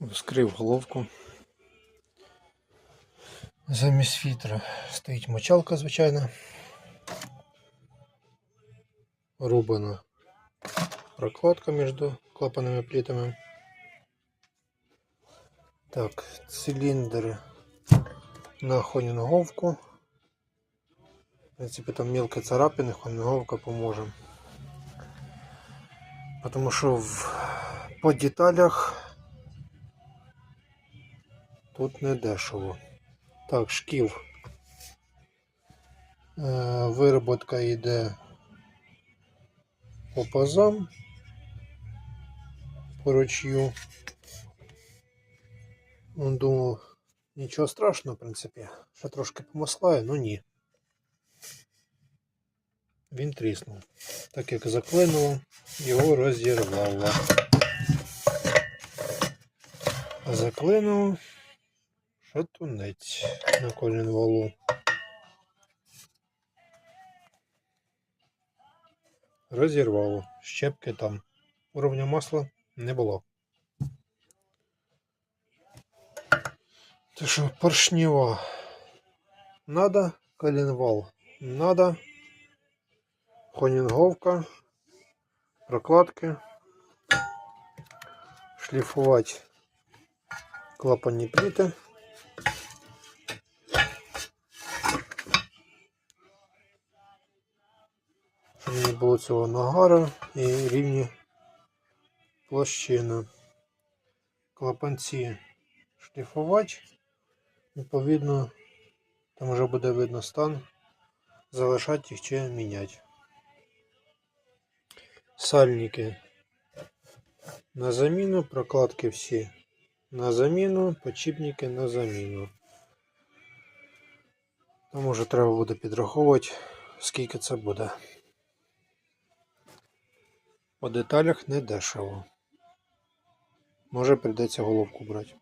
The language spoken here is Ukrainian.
Вскрив головку. Замість фільтра стоїть мочалка, звичайно. Рубана прокладка між клапанними плитами. Так, циліндр на хонінговку. В принципі, там мелкі царапини, хонінговка поможе. Потому що в, по деталях тут не дешево. Так, шків. Е, вироботка йде по пазам по ручью. Ну, Думав, нічого страшного, в принципі. Ще трошки помаслає, ну ні. Він тріснув. Так як заклинуло, його розірвало. Заклинув шатунець на колінвалу. Розірвало. Щепки там. Уровня масла не було. Те що поршнева надо, коленвал надо, хонінговка, прокладки, шліфувати клапанні пліти. Не було цього нагара і рівні площини. Клапанці шліфувати. Відповідно, там вже буде видно стан, залишати їх чи міняти. Сальники на заміну, прокладки всі на заміну, подшипники на заміну. Там вже треба буде підраховувати, скільки це буде. По деталях не дешево. Може прийдеться головку брати.